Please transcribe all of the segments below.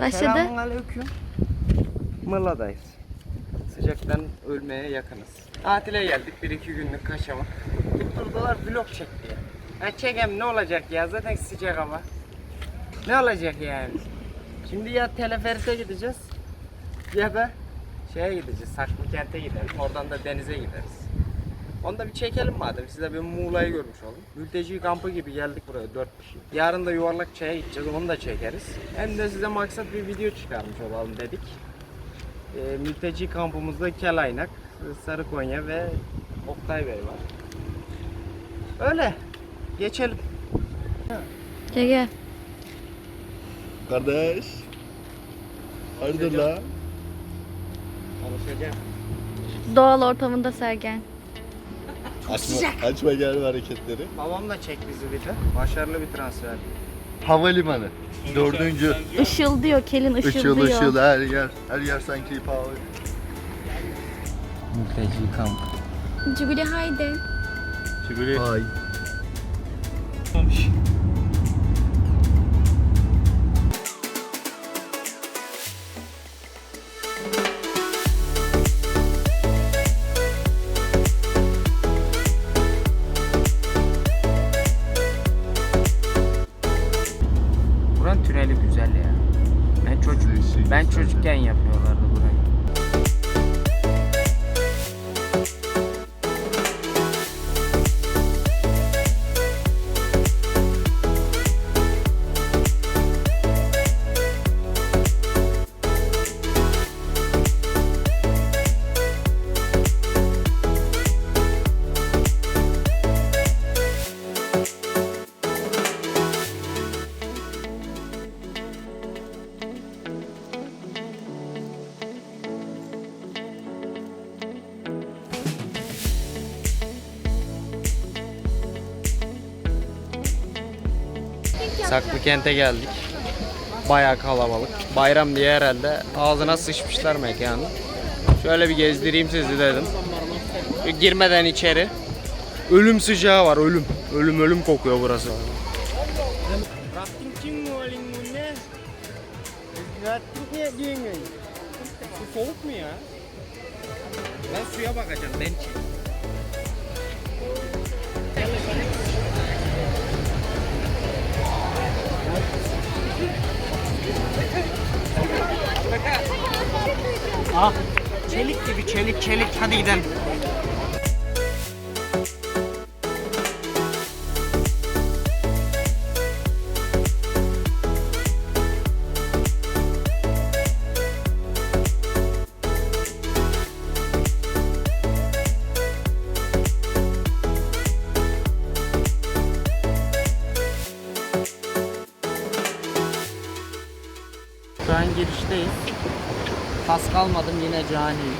Başladı. Selamünaleyküm. Muğla'dayız. Sıcaktan ölmeye yakınız. Tatile geldik bir iki günlük kaçamak. Tutturdular vlog çek diye. Ha çekem ne olacak ya zaten sıcak hava. Ne olacak yani? Şimdi ya teleferise gideceğiz ya da şeye gideceğiz Saklıkent'e gideriz. Oradan da denize gideriz. Onu da bir çekelim madem. Size bir Muğla'yı görmüş olun. Mülteci kampı gibi geldik buraya dört kişi. Yarın da yuvarlak çaya gideceğiz. Onu da çekeriz. Hem de size maksat bir video çıkarmış olalım dedik. Ee, mülteci kampımızda Kelaynak, Sarı Konya ve Oktay Bey var. Öyle. Geçelim. Gel gel. Kardeş. Hayırdır la? Konuşacağım. Doğal ortamında Sergen. Açma, açma gel hareketleri. Babam da çek bizi bir de. Başarılı bir transfer. Havalimanı. Dördüncü. Işıl diyor, kelin ışıl, Işıl diyor. ışıl her yer. Her yer sanki hava. Mülteci kampı. Cibili haydi. Ay. Saklıkent'e geldik. Bayağı kalabalık. Bayram diye herhalde ağzına sıçmışlar mekanı. Şöyle bir gezdireyim sizi dedim. Girmeden içeri. Ölüm sıcağı var ölüm. Ölüm ölüm kokuyor burası. Soğuk mu ya? Ben suya bakacağım ben çek. Ah, çelik gibi çelik çelik hadi gidelim. An girişteyiz. Pas kalmadım yine caniyim.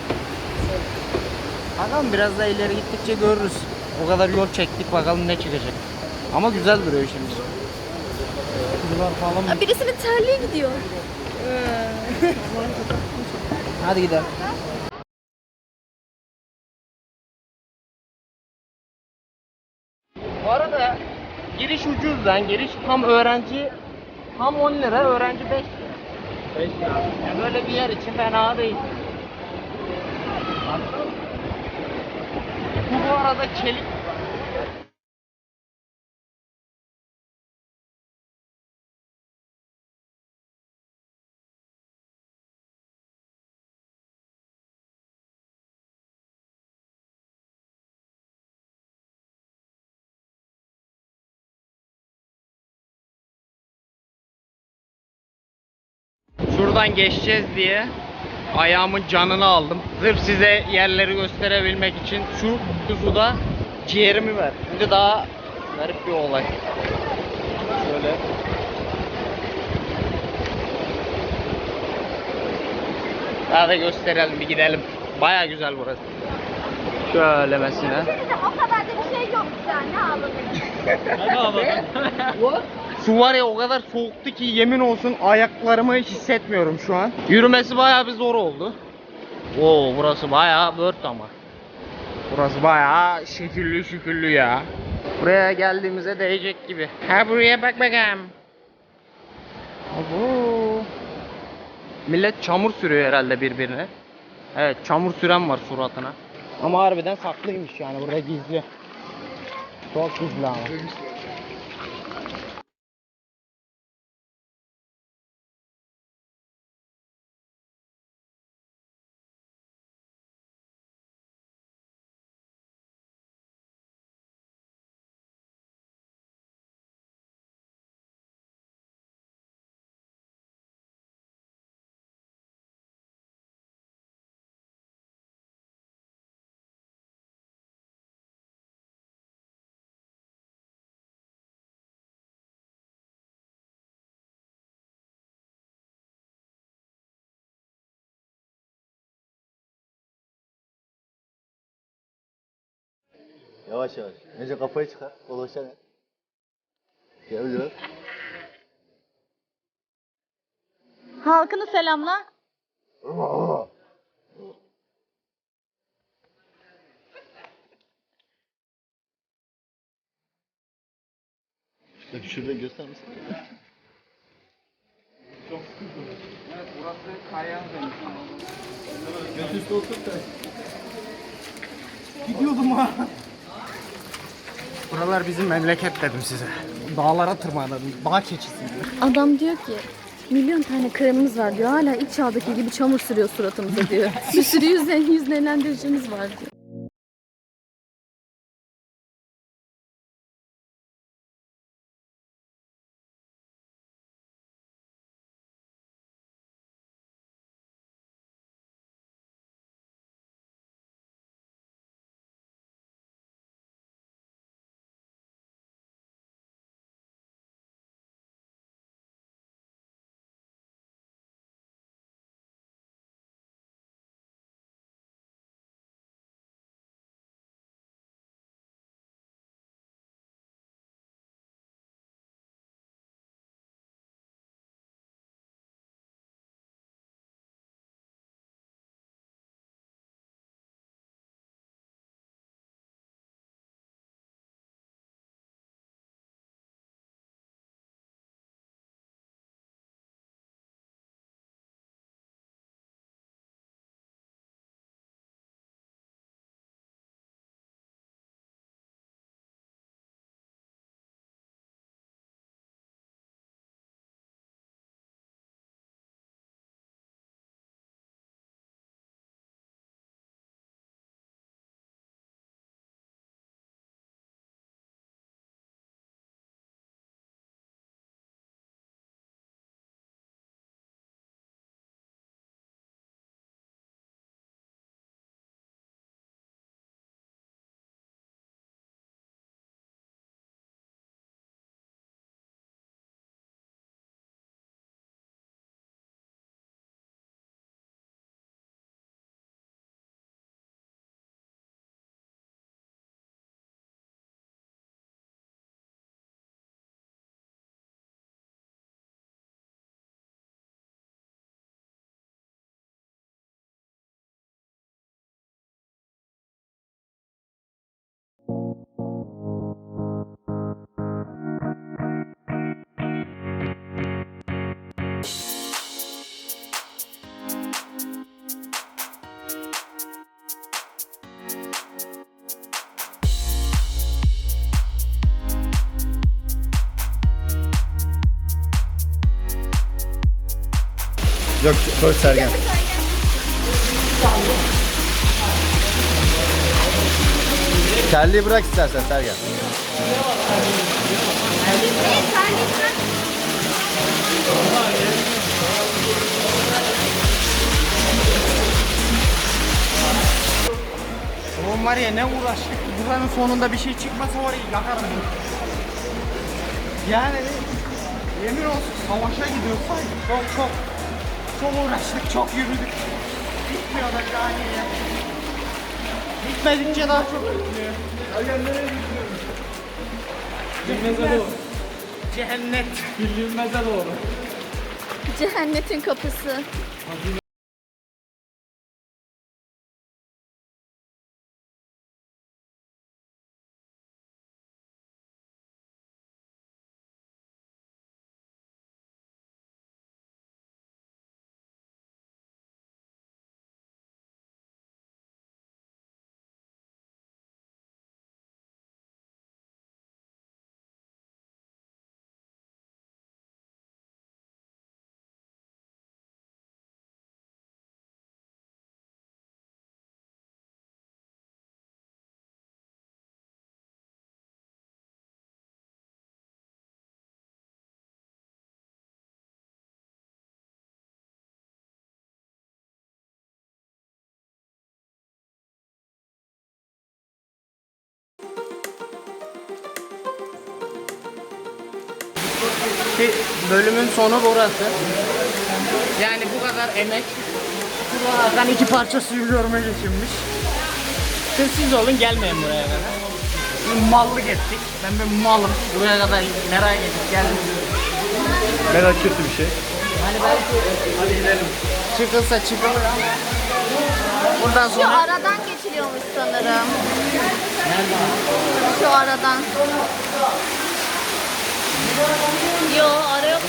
Bakalım biraz da ileri gittikçe görürüz. O kadar yol çektik bakalım ne çıkacak. Ama güzel duruyor şimdi. Bunlar falan Aa, birisinin terliği gidiyor. Hadi gidelim. Bu arada giriş ucuz lan. Giriş tam öğrenci tam 10 lira, öğrenci 5 lira. 5 lira. Yani böyle bir yer için fena değil. Bu bu arada çelik Şuradan geçeceğiz diye ayağımın canını aldım. Sırf size yerleri gösterebilmek için şu suda ciğerimi ver. Şimdi daha garip bir olay. Şöyle. Daha da gösterelim bir gidelim. Baya güzel burası. Şöyle mesela. o kadar da bir şey yok yani ne ağladın? Su var ya o kadar soğuktu ki yemin olsun ayaklarımı hissetmiyorum şu an. Yürümesi bayağı bir zor oldu. Oo burası bayağı bört ama. Burası bayağı şekilli şüküllü ya. Buraya geldiğimize değecek gibi. Ha buraya bak bakalım. Abo. Millet çamur sürüyor herhalde birbirine. Evet çamur süren var suratına. Ama harbiden saklıymış yani burada gizli. Çok gizli ama. Yavaş yavaş. Önce kafayı çıkar. Dolaşan. Gel biraz. Halkını selamla. Bak şurada göster misin? Evet burası Kayhan Deniz. Götürsü otur da. Gidiyordum ha. Buralar bizim memleket dedim size. Dağlara tırmanalım. Dağ keçisiydi. Adam diyor ki milyon tane kremimiz var diyor. Hala ilk çağdaki gibi çamur sürüyor suratımıza diyor. Bir sürü yüzle, yüz nemlendiricimiz var diyor. Yok koş Sergen. Kelliyi bırak istersen Sergen. Oğlum var ya ne uğraştık. Buranın sonunda bir şey çıkmasa var ya yakarım. Yani yemin olsun savaşa gidiyoruz sanki. Çok çok çok uğraştık, çok yürüdük. Bitmiyor da yani ya. Bitmedikçe daha çok bitmiyor. Hadi nereye gidiyoruz? Bilmeze doğru. Cehennet. Bilmeze doğru. Cehennetin kapısı. Ki bölümün sonu burası. Yani bu kadar emek buralardan iki parça suyu görme geçirmiş. Siz, siz olun gelmeyin buraya kadar. Bir mallık ettik. Ben bir malım. Buraya kadar merak edip geldim. Merak kötü bir şey. Hani belki hadi gidelim. Çıkılsa çıkılır ama buradan Şu sonra aradan geçiliyormuş sanırım. Şu aradan. Yo ara yok.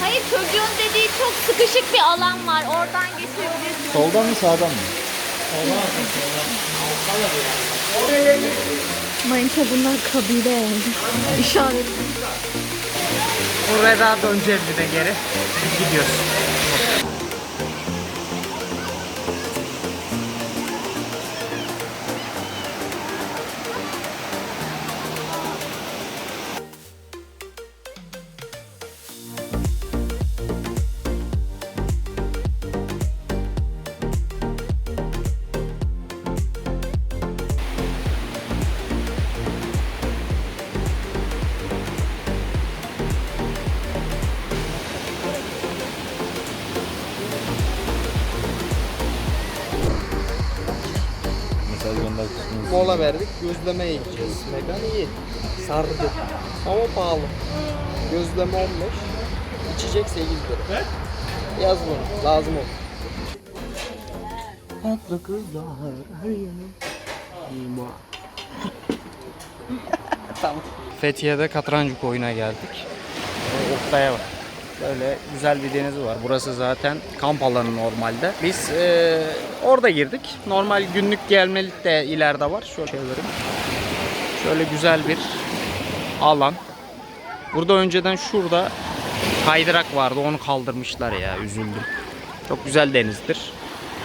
Hayır çocuğun dediği çok sıkışık bir alan var. Oradan geçebilirsin. Soldan mı sağdan mı? Manita bunlar kabile. İşaret. buraya daha döneceğiz bir de geri. Gidiyoruz. Mola verdik. Gözleme yiyeceğiz. Mekan iyi. Sardı. Ama pahalı. Gözleme 15. İçecek 8 lira. Yaz bunu. Lazım olur. Tatlı kızlar tamam. Fethiye'de Katrancı koyuna geldik. Oktay'a bak. Böyle güzel bir denizi var. Burası zaten kamp alanı normalde. Biz e, orada girdik. Normal günlük gelmelik de ileride var. Şöyle şeylerim. Şöyle güzel bir alan. Burada önceden şurada kaydırak vardı. Onu kaldırmışlar ya. Üzüldüm. Çok güzel denizdir.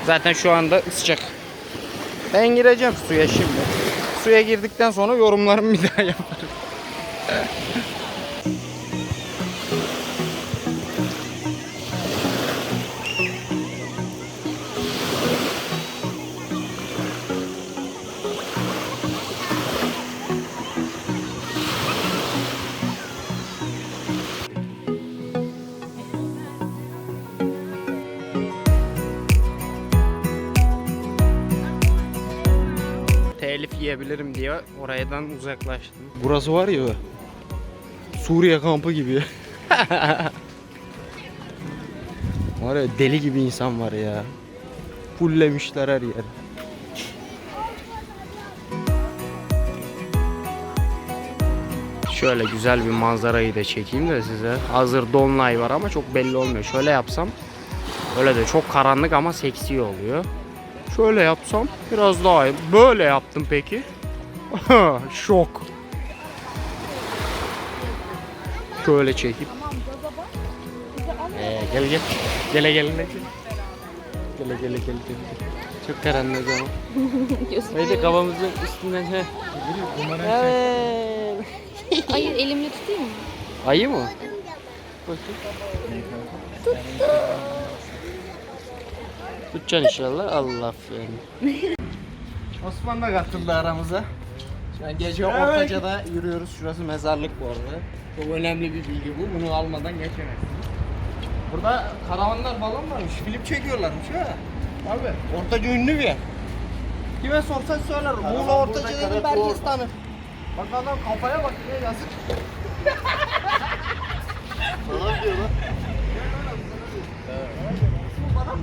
Zaten şu anda sıcak. Ben gireceğim suya şimdi. Suya girdikten sonra yorumlarımı bir daha yaparım. Telif yiyebilirim diye oradan uzaklaştım. Burası var ya Suriye kampı gibi. var ya deli gibi insan var ya. Fullemişler her yer. Şöyle güzel bir manzarayı da çekeyim de size. Hazır dolunay var ama çok belli olmuyor. Şöyle yapsam öyle de çok karanlık ama seksi oluyor. Şöyle yapsam biraz daha iyi. Böyle yaptım peki. Şok. Şöyle çekip. Ee, gel gel. Gele gel. Gele gele gele gele. Çok karanlık ama. Öyle kafamızın üstünden he. Evet. Hayır elimle tutayım mı? Ayı mı? Bakayım. Tutacaksın inşallah. Allah yani. Osman da katıldı aramıza. Şu an gece Ortaca'da yürüyoruz. Şurası mezarlık bu arada. Çok önemli bir bilgi bu. Bunu almadan geçemezsiniz. Burada karavanlar falan varmış. Film çekiyorlarmış ha. Abi. Ortaca ünlü bir yer. Kime sorsan söyler. Muğla Ortaca dedim herkes tanır. Bak adam kafaya bak ya yazık. Sana diyor lan. Ya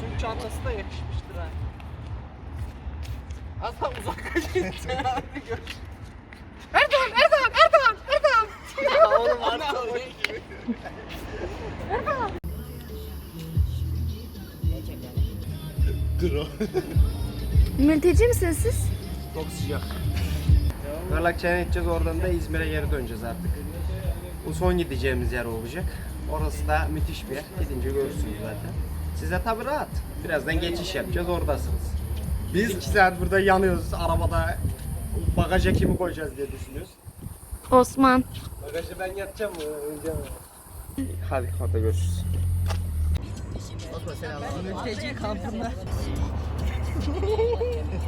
Türk çantası da yakışmıştır ha. Asla. Hadi görüşürüz. Erdoğan, Erdoğan, Erdoğan, Erdoğan. Ya oğlum Erdoğan. Dur o. Mülteci misiniz siz? Çok sıcak. Galakçı'ya gideceğiz oradan da İzmir'e geri döneceğiz artık. Bu son gideceğimiz yer olacak. Orası da müthiş bir yer. Gidince görürsünüz zaten. Size tabi rahat. Birazdan geçiş yapacağız oradasınız. Biz iki saat burada yanıyoruz arabada. Bagaja kimi koyacağız diye düşünüyoruz. Osman. Bagajı ben yatacağım mı? Önce Hadi orada görüşürüz.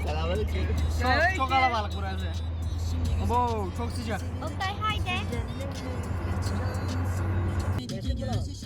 Selamünaleyküm. Çok, çok kalabalık burası. Abo çok sıcak. Okay, haydi. Balık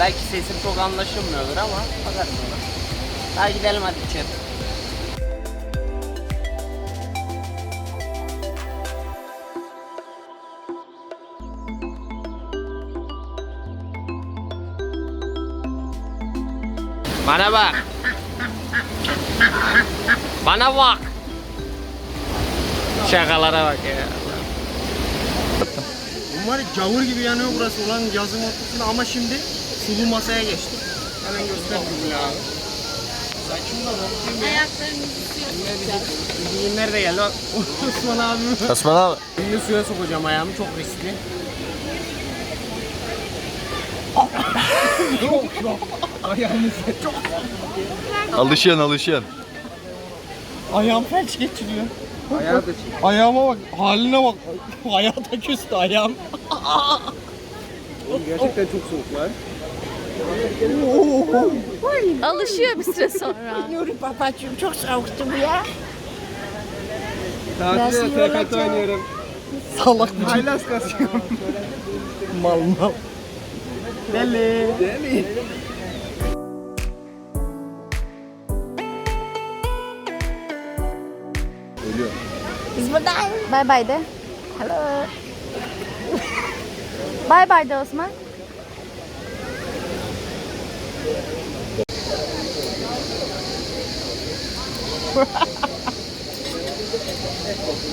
Belki sesim çok anlaşılmıyordur ama bakarız ona. Hadi gidelim hadi içeri. Bana bak. Bana bak. Şakalara bak ya. Ya cavur gibi yanıyor burası ulan yazın ortasında ama şimdi sulu masaya geçtik. Hemen gösterdim ya. Saçımda bak. Ayaklarımızı Bilginler de geldi. Bak, Osman abim. Osman abi. Şimdi suya sokacağım ayağımı çok riskli. yok yok. Çok. Ayağım felç geçiriyor. Ayağı da Ayağıma bak, haline bak. Ayağı da küstü ayağım. Gerçekten çok soğuk Alışıyor bir süre sonra. Nuri babacığım çok soğuktu bu ya. Tatilde TKT oynuyorum. Salak mı? Haylaz kasıyorum. mal mal. Deli. Deli. Biz buradayız. Bay bay de. Hello. Bay bay de Osman.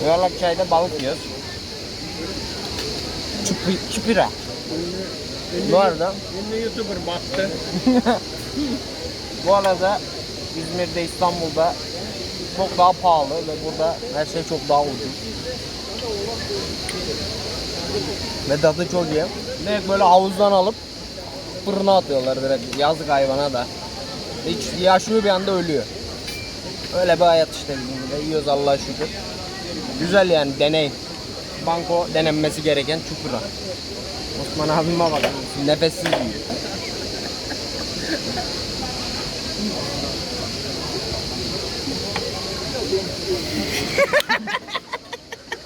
Yuvarlak çayda balık yiyoruz. Çupi, çupira. Bu arada Ünlü YouTuber battı. Bu arada İzmir'de İstanbul'da çok daha pahalı ve burada her şey çok daha ucuz. Ve tadı çok iyi. Direkt böyle havuzdan alıp fırına atıyorlar direkt yazık hayvana da. Hiç yaşıyor bir anda ölüyor. Öyle bir hayat işte bizim de. Yiyoruz Allah'a şükür. Güzel yani deney. Banko denenmesi gereken çupra. Osman abime bak. Nefessiz yiyor.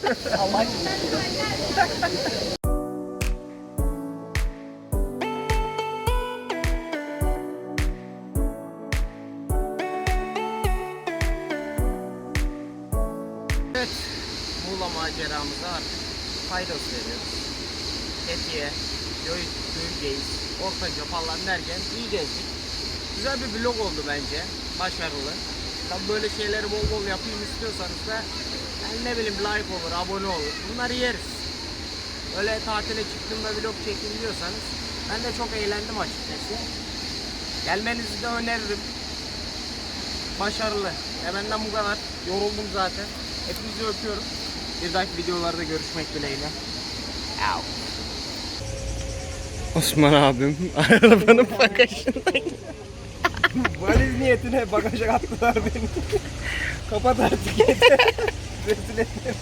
Evet, Derken iyi gezdik. Güzel bir vlog oldu bence. Başarılı. Tabi böyle şeyleri bol bol yapayım istiyorsanız da yani ne bileyim like olur, abone olur. Bunları yeriz. Öyle tatile çıktım da vlog çekeyim diyorsanız ben de çok eğlendim açıkçası. Gelmenizi de öneririm. Başarılı. E benden bu kadar. Yoruldum zaten. Hepinizi öpüyorum. Bir dahaki videolarda görüşmek dileğiyle. Au. Osman abim arabanın bagajında. Valiz niyetine bagaja attılar beni. Kapat artık yeter. Rezil ettim.